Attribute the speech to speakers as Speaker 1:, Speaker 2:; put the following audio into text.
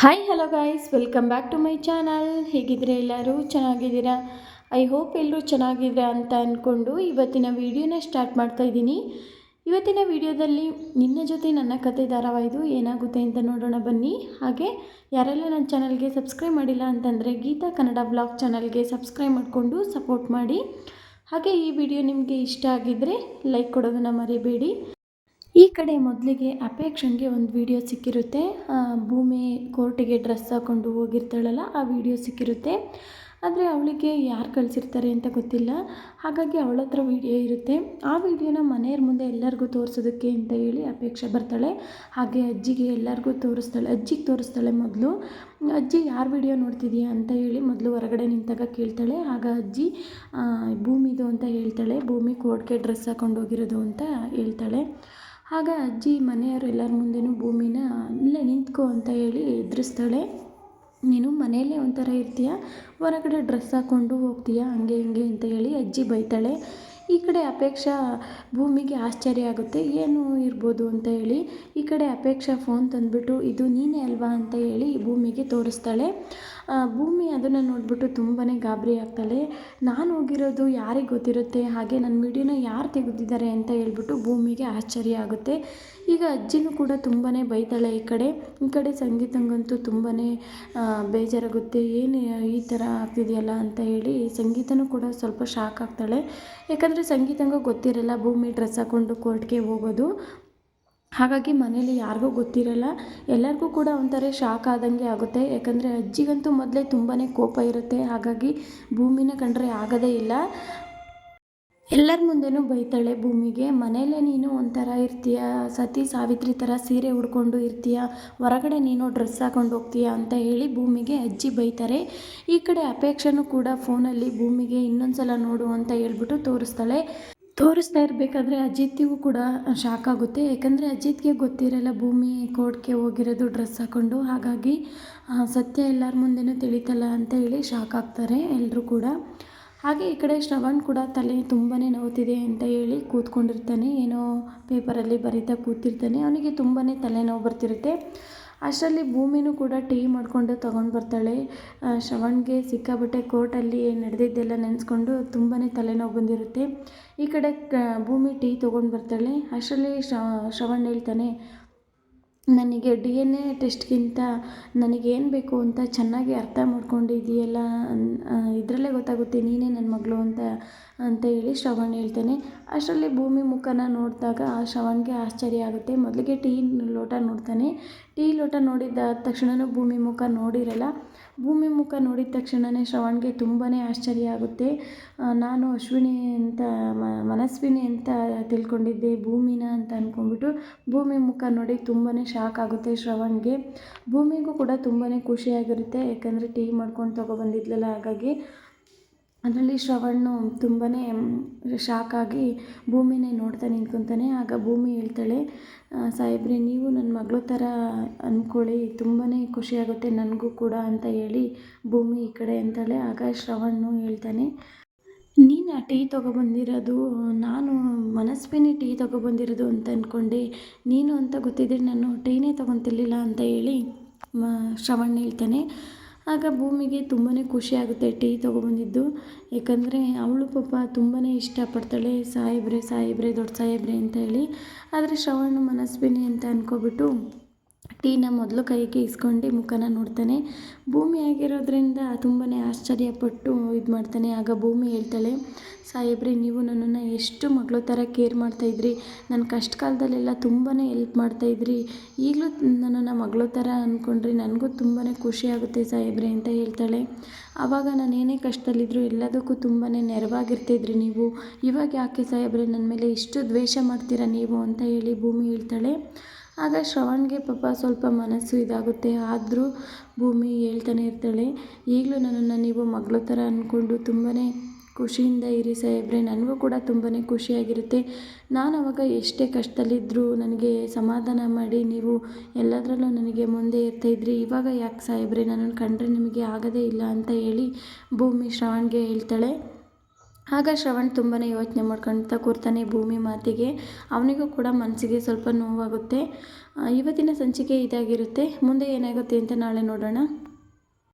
Speaker 1: Hi hello guys welcome back to my channel ಹೇಗಿದ್ದೀರಾ ಎಲ್ಲರೂ? ಚೆನ್ನಾಗಿದ್ದೀರಾ? ಐ ಹೋಪ್ ಎಲ್ಲರೂ ಚೆನ್ನಾಗಿದ್ದೀರಾ ಅಂತ ಅಂದ್ಕೊಂಡು ಇವತ್ತಿನ ವೀಡಿಯೋನ ಸ್ಟಾರ್ಟ್ ಮಾಡ್ತಾ ಇದ್ದೀನಿ. ಇವತ್ತಿನ ವಿಡಿಯೋದಲ್ಲಿ ನಿನ್ನ ಜೊತೆ ನನ್ನ ಕತೆ ಧಾರಾವಾಹಿದು ಏನಾಗುತ್ತೆ ಅಂತ ನೋಡೋಣ ಬನ್ನಿ. ಹಾಗೆ ಯಾರೆಲ್ಲ ನನ್ನ ಚಾನಲ್ಗೆ ಸಬ್ಸ್ಕ್ರೈಬ್ ಮಾಡಿಲ್ಲ ಅಂತಂದರೆ ಗೀತಾ ಕನ್ನಡ ಬ್ಲಾಗ್ ಚಾನಲ್ಗೆ ಸಬ್ಸ್ಕ್ರೈಬ್ ಮಾಡಿಕೊಂಡು ಸಪೋರ್ಟ್ ಮಾಡಿ. ಹಾಗೆ ಈ ವಿಡಿಯೋ ನಿಮಗೆ ಇಷ್ಟ ಆಗಿದ್ದರೆ ಲೈಕ್ ಕೊಡೋದನ್ನು ಮರಿಬೇಡಿ. ಈ ಕಡೆ ಮೊದಲಿಗೆ ಅಪೇಕ್ಷನ್ಗೆ ಒಂದು ವಿಡಿಯೋ ಸಿಕ್ಕಿರುತ್ತೆ. ಭೂಮಿ ಕೋರ್ಟಿಗೆ ಡ್ರೆಸ್ ಹಾಕ್ಕೊಂಡು ಹೋಗಿರ್ತಾಳಲ್ಲ, ಆ ವಿಡಿಯೋ ಸಿಕ್ಕಿರುತ್ತೆ. ಆದರೆ ಅವಳಿಗೆ ಯಾರು ಕಳಿಸಿರ್ತಾರೆ ಅಂತ ಗೊತ್ತಿಲ್ಲ. ಹಾಗಾಗಿ ಅವಳ ಹತ್ರ ವಿಡಿಯೋ ಇರುತ್ತೆ. ಆ ವಿಡಿಯೋನ ಮನೆಯವ್ರ ಮುಂದೆ ಎಲ್ಲರಿಗೂ ತೋರಿಸೋದಕ್ಕೆ ಅಂತ ಹೇಳಿ ಅಪೇಕ್ಷೆ ಬರ್ತಾಳೆ. ಹಾಗೆ ಅಜ್ಜಿಗೆ ಎಲ್ಲರಿಗೂ ತೋರಿಸ್ತಾಳೆ. ಅಜ್ಜಿಗೆ ತೋರಿಸ್ತಾಳೆ ಮೊದಲು. ಅಜ್ಜಿ, ಯಾರು ವಿಡಿಯೋ ನೋಡ್ತಿದ್ದೀಯಾ ಅಂತ ಹೇಳಿ ಮೊದಲು ಹೊರಗಡೆ ನಿಂತಾಗ ಕೇಳ್ತಾಳೆ. ಆಗ ಅಜ್ಜಿ ಭೂಮಿದು ಅಂತ ಹೇಳ್ತಾಳೆ. ಭೂಮಿ ಕೋರ್ಟ್ಗೆ ಡ್ರೆಸ್ ಹಾಕೊಂಡು ಹೋಗಿರೋದು ಅಂತ ಹೇಳ್ತಾಳೆ. ಆಗ ಅಜ್ಜಿ ಮನೆಯವರು ಎಲ್ಲರ ಮುಂದೆಯೂ ಭೂಮಿನ ಇಲ್ಲೇ ನಿಂತ್ಕೊ ಅಂತ ಹೇಳಿ ಎದುರಿಸ್ತಾಳೆ. ನೀನು ಮನೆಯಲ್ಲೇ ಒಂಥರ ಇರ್ತೀಯ? ಹೊರಗಡೆ ಡ್ರೆಸ್ ಹಾಕ್ಕೊಂಡು ಹೋಗ್ತೀಯ? ಹಂಗೆ ಹಿಂಗೆ ಅಂತ ಹೇಳಿ ಅಜ್ಜಿ ಬೈತಾಳೆ. ಈ ಕಡೆ ಅಪೇಕ್ಷಾ ಭೂಮಿಗೆ ಆಶ್ಚರ್ಯ ಆಗುತ್ತೆ. ಏನು ಇರ್ಬೋದು ಅಂತ ಹೇಳಿ, ಈ ಕಡೆ ಅಪೇಕ್ಷಾ ಫೋನ್ ತಂದುಬಿಟ್ಟು, ಇದು ನೀನೇ ಅಲ್ವಾ? ಅಂತ ಹೇಳಿ ಭೂಮಿಗೆ ತೋರಿಸ್ತಾಳೆ. ಭೂಮಿ ಅದನ್ನು ನೋಡಿಬಿಟ್ಟು ತುಂಬಾ ಗಾಬರಿ ಆಗ್ತಾಳೆ. ನಾನು ಹೋಗಿರೋದು ಯಾರಿಗೆ ಗೊತ್ತಿರುತ್ತೆ? ಹಾಗೆ ನನ್ನ ವಿಡಿಯೋನ ಯಾರು ತೆಗೆದಿದ್ದಾರೆ ಅಂತ ಹೇಳ್ಬಿಟ್ಟು ಭೂಮಿಗೆ ಆಶ್ಚರ್ಯ ಆಗುತ್ತೆ. ಈಗ ಅಜ್ಜಿನೂ ಕೂಡ ತುಂಬಾ ಬೈತಾಳೆ ಈ ಕಡೆ. ಈ ಕಡೆ ಸಂಗೀತಂಗಂತೂ ತುಂಬಾ ಬೇಜಾರಾಗುತ್ತೆ. ಏನು ಈ ಥರ ಆಗ್ತಿದೆಯಲ್ಲ? ಅಂತ ಹೇಳಿ ಸಂಗೀತನೂ ಕೂಡ ಸ್ವಲ್ಪ ಶಾಕ್ ಆಗ್ತಾಳೆ. ಯಾಕಂದರೆ ಸಂಗೀತಂಗೂ ಗೊತ್ತಿರಲ್ಲ, ಭೂಮಿ ಡ್ರೆಸ್ ಹಾಕ್ಕೊಂಡು ಕೋರ್ಟ್ಗೆ ಹೋಗೋದು. ಹಾಗಾಗಿ ಮನೇಲಿ ಯಾರಿಗೂ ಗೊತ್ತಿರಲ್ಲ. ಎಲ್ಲರಿಗೂ ಕೂಡ ಒಂಥರ ಶಾಕ್ ಆದಂಗೆ ಆಗುತ್ತೆ. ಯಾಕಂದರೆ ಅಜ್ಜಿಗಂತೂ ಮೊದಲೇ ತುಂಬಾ ಕೋಪ ಇರುತ್ತೆ. ಹಾಗಾಗಿ ಭೂಮಿನ ಕಂಡರೆ ಆಗೋದೇ ಇಲ್ಲ. ಎಲ್ಲರ ಮುಂದೇನು ಬೈತಾಳೆ, ಭೂಮಿಗೆ ಮನೇಲೆ ನೀನು ಒಂಥರ ಇರ್ತೀಯ, ಸತಿ ಸಾವಿತ್ರಿ ಥರ ಸೀರೆ ಉಡ್ಕೊಂಡು ಇರ್ತೀಯ, ಹೊರಗಡೆ ನೀನು ಡ್ರೆಸ್ ಹಾಕೊಂಡು ಹೋಗ್ತೀಯ ಅಂತ ಹೇಳಿ ಭೂಮಿಗೆ ಅಜ್ಜಿ ಬೈತಾರೆ. ಈ ಕಡೆ ಅಪೇಕ್ಷೆನೂ ಕೂಡ ಫೋನಲ್ಲಿ ಭೂಮಿಗೆ ಇನ್ನೊಂದು ಸಲ ನೋಡು ಅಂತ ಹೇಳ್ಬಿಟ್ಟು ತೋರಿಸ್ತಾಳೆ. ತೋರಿಸ್ತಾ ಇರಬೇಕಾದ್ರೆ ಅಜಿತ್ಗೂ ಕೂಡ ಶಾಕ್ ಆಗುತ್ತೆ. ಯಾಕಂದರೆ ಅಜಿತ್ಗೆ ಗೊತ್ತಿರಲ್ಲ ಭೂಮಿ ಕೋರ್ಟ್ಗೆ ಹೋಗಿರೋದು ಡ್ರೆಸ್ ಹಾಕೊಂಡು. ಹಾಗಾಗಿ ಸತ್ಯ ಎಲ್ಲರ ಮುಂದೆನೂ ತಿಳಿತಲ್ಲ ಅಂತ ಹೇಳಿ ಶಾಕ್ ಆಗ್ತಾರೆ ಎಲ್ಲರೂ ಕೂಡ. ಹಾಗೆ ಈ ಕಡೆ ಶ್ರವಣ್ ಕೂಡ ತಲೆ ತುಂಬಾ ನೋವ್ತಿದೆ ಅಂತ ಹೇಳಿ ಕೂತ್ಕೊಂಡಿರ್ತಾನೆ. ಏನೋ ಪೇಪರಲ್ಲಿ ಬರಿತಾ ಕೂತಿರ್ತಾನೆ. ಅವನಿಗೆ ತುಂಬಾ ತಲೆನೋವು ಬರ್ತಿರುತ್ತೆ. ಅಷ್ಟರಲ್ಲಿ ಭೂಮಿನೂ ಕೂಡ ಟೀ ಮಾಡಿಕೊಂಡು ತೊಗೊಂಡು ಬರ್ತಾಳೆ. ಶ್ರವಣ್ಗೆ ಸಿಕ್ಕಾಬಟ್ಟೆ ಕೋರ್ಟಲ್ಲಿ ನಡೆದಿದ್ದೆಲ್ಲ ನೆನೆಸ್ಕೊಂಡು ತುಂಬಾ ತಲೆನೋವು ಬಂದಿರುತ್ತೆ. ಈ ಕಡೆ ಭೂಮಿ ಟೀ ತೊಗೊಂಡು ಬರ್ತಾಳೆ. ಅಷ್ಟರಲ್ಲಿ ಶ್ರವಣ್ ಹೇಳ್ತಾನೆ ನನಗೆ ಡಿ ಎನ್ ಎ ಟೆಸ್ಟ್ಗಿಂತ ನನಗೇನು ಬೇಕು ಅಂತ ಚೆನ್ನಾಗಿ ಅರ್ಥ ಮಾಡ್ಕೊಂಡಿದ್ದೀಯಲ್ಲ ಇದರಲ್ಲೇ ಗೊತ್ತಾಗುತ್ತೆ ನೀನೇ ನನ್ನ ಮಗಳು ಅಂತ ಅಂತ ಹೇಳಿ ಶ್ರವಣ್ ಹೇಳ್ತಾನೆ. ಅಷ್ಟರಲ್ಲಿ ಭೂಮಿ ಮುಖನ ನೋಡಿದಾಗ ಆ ಶ್ರವಣ್ಗೆ ಆಶ್ಚರ್ಯ ಆಗುತ್ತೆ. ಮೊದಲಿಗೆ ಟೀ ಲೋಟ ನೋಡ್ತಾನೆ. ಟೀ ಲೋಟ ನೋಡಿದ ತಕ್ಷಣವೂ ಭೂಮಿ ಮುಖ ನೋಡಿರಲ್ಲ. ಭೂಮಿ ಮುಖ ನೋಡಿದ ತಕ್ಷಣವೇ ಶ್ರವಣ್ಗೆ ತುಂಬಾ ಆಶ್ಚರ್ಯ ಆಗುತ್ತೆ. ನಾನು ಅಶ್ವಿನಿ ಅಂತ ಮನಸ್ವಿನಿ ಅಂತ ತಿಳ್ಕೊಂಡಿದ್ದೆ ಭೂಮಿನ ಅಂತ ಅಂದ್ಕೊಂಡ್ಬಿಟ್ಟು ಭೂಮಿ ಮುಖ ನೋಡಿ ತುಂಬಾ ಶಾಕ್ ಆಗುತ್ತೆ ಶ್ರವಣ್ಗೆ. ಭೂಮಿಗೂ ಕೂಡ ತುಂಬಾ ಖುಷಿಯಾಗಿರುತ್ತೆ, ಯಾಕಂದರೆ ಟೀ ಮಾಡ್ಕೊಂಡು ತೊಗೊಬಂದಿದ್ಲಲ್ಲ ಹಾಗಾಗಿ ಅದರಲ್ಲಿ ಶ್ರವಣ್ಣು ತುಂಬಾ ಶಾಕಾಗಿ ಭೂಮಿನೇ ನೋಡ್ತಾ ನಿಂತ್ಕೊತಾನೆ. ಆಗ ಭೂಮಿ ಹೇಳ್ತಾಳೆ ಸಾಹೇಬ್ರಿ ಸಾಹೇಬ್ರೆ, ನೀವು ನನ್ನ ಮಗಳ ಥರ ಅಂದ್ಕೊಳ್ಳಿ ತುಂಬಾ ಖುಷಿಯಾಗುತ್ತೆ ನನಗೂ ಕೂಡ ಅಂತ ಹೇಳಿ ಭೂಮಿ ಈ ಕಡೆ ಅಂತಾಳೆ. ಆಗ ಶ್ರವಣ್ಣು ಹೇಳ್ತಾನೆ, ನೀನು ಆ ಟೀ ತೊಗೊಬಂದಿರೋದು, ನಾನು ಮನಸ್ವಿನಿ ಟೀ ತೊಗೊಬಂದಿರೋದು ಅಂತ ಅಂದ್ಕೊಂಡೆ ನೀನು ಅಂತ ಗೊತ್ತಿದ್ದರೆ ನಾನು ಟೀನೇ ತೊಗೊತಿರ್ಲಿಲ್ಲ ಅಂತ ಹೇಳಿ, ಮ, ಶ್ರವಣ್ ಹೇಳ್ತಾನೆ ಆಗ ಭೂಮಿಗೆ ತುಂಬಾ ಖುಷಿಯಾಗುತ್ತೆ ಟೀ ತೊಗೊಬಂದಿದ್ದು. ಏಕೆಂದರೆ ಅವಳು ಪಾಪ ತುಂಬಾ ಇಷ್ಟಪಡ್ತಾಳೆ, ಸಾಹೇಬ್ರೆ ಸಾಹೇಬ್ರೆ, ದೊಡ್ಡ ಸಾಹೇಬ್ರೆ ಅಂತ ಹೇಳಿ. ಆದರೆ ಶ್ರವಣ ಮನಸ್ವಿನಿ ಅಂತ ಅಂದ್ಕೊಬಿಟ್ಟು ಟೀನ ಮೊದಲು ಕೈಗೆ ಇಸ್ಕೊಂಡು ಮುಖನ ನೋಡ್ತಾನೆ. ಭೂಮಿ ಆಗಿರೋದ್ರಿಂದ ತುಂಬಾ ಆಶ್ಚರ್ಯಪಟ್ಟು ಇದು ಮಾಡ್ತಾನೆ. ಆಗ ಭೂಮಿ ಹೇಳ್ತಾಳೆ, ಸಾಹೇಬ್ರೆ, ನೀವು ನನ್ನನ್ನು ಎಷ್ಟು ಮಗಳ ಥರ ಕೇರ್ ಮಾಡ್ತಾಯಿದ್ರಿ ನನ್ನ ಕಷ್ಟ ಕಾಲದಲ್ಲೆಲ್ಲ ತುಂಬಾ ಹೆಲ್ಪ್ ಮಾಡ್ತಾಯಿದ್ರಿ ಈಗಲೂ ನನ್ನನ್ನು ಮಗಳ ಥರ ಅಂದ್ಕೊಂಡ್ರಿ ನನಗೂ ತುಂಬಾ ಖುಷಿ ಆಗುತ್ತೆ ಸಾಹೇಬ್ರೆ, ಅಂತ ಹೇಳ್ತಾಳೆ. ಆವಾಗ ನಾನು ಏನೇ ಕಷ್ಟದಲ್ಲಿದ್ದರೂ ಎಲ್ಲದಕ್ಕೂ ತುಂಬಾ ನೆರವಾಗಿರ್ತಿದ್ರಿ ನೀವು. ಇವಾಗ ಯಾಕೆ ಸಾಹೇಬ್ರೆ ನನ್ನ ಮೇಲೆ ಇಷ್ಟು ದ್ವೇಷ ಮಾಡ್ತೀರಾ ನೀವು? ಅಂತ ಹೇಳಿ ಭೂಮಿ ಹೇಳ್ತಾಳೆ. ಆಗ ಶ್ರವಣ್ಗೆ ಪಾಪ ಸ್ವಲ್ಪ ಮನಸ್ಸು ಇದಾಗುತ್ತೆ. ಆದರೂ ಭೂಮಿ ಹೇಳ್ತಾನೆ ಇರ್ತಾಳೆ, ಈಗಲೂ ನನ್ನನ್ನು ನೀವು ಮಗಳ ಥರ ಅಂದ್ಕೊಂಡು ತುಂಬಾ ಖುಷಿಯಿಂದ ಇರಿ ಸಾಹೇಬ್ರೆ. ನನಗೂ ಕೂಡ ತುಂಬಾ ಖುಷಿಯಾಗಿರುತ್ತೆ. ನಾನು ಅವಾಗ ಎಷ್ಟೇ ಕಷ್ಟದಲ್ಲಿದ್ದರೂ ನನಗೆ ಸಮಾಧಾನ ಮಾಡಿ ನೀವು ಎಲ್ಲದರಲ್ಲೂ ನನಗೆ ಮುಂದೆ ಇರ್ತಾಯಿದ್ರಿ ಇವಾಗ ಯಾಕೆ ಸಾಹೇಬ್ರೆ? ನನ್ನನ್ನು ಕಂಡ್ರೆ ನಿಮಗೆ ಆಗೋದೇ ಇಲ್ಲ ಅಂತ ಹೇಳಿ ಭೂಮಿ ಶ್ರವಣ್ಗೆ ಹೇಳ್ತಾಳೆ. ಆಗ ಶ್ರವಣ್ ತುಂಬಾ ಯೋಚನೆ ಮಾಡ್ಕೊಳ್ತಾ ಕೂರ್ತಾನೆ ಭೂಮಿ ಮಾತಿಗೆ. ಅವನಿಗೂ ಕೂಡ ಮನಸ್ಸಿಗೆ ಸ್ವಲ್ಪ ನೋವಾಗುತ್ತೆ. ಇವತ್ತಿನ ಸಂಚಿಕೆ ಇದಾಗಿರುತ್ತೆ. ಮುಂದೆ ಏನಾಗುತ್ತೆ ಅಂತ ನಾಳೆ ನೋಡೋಣ.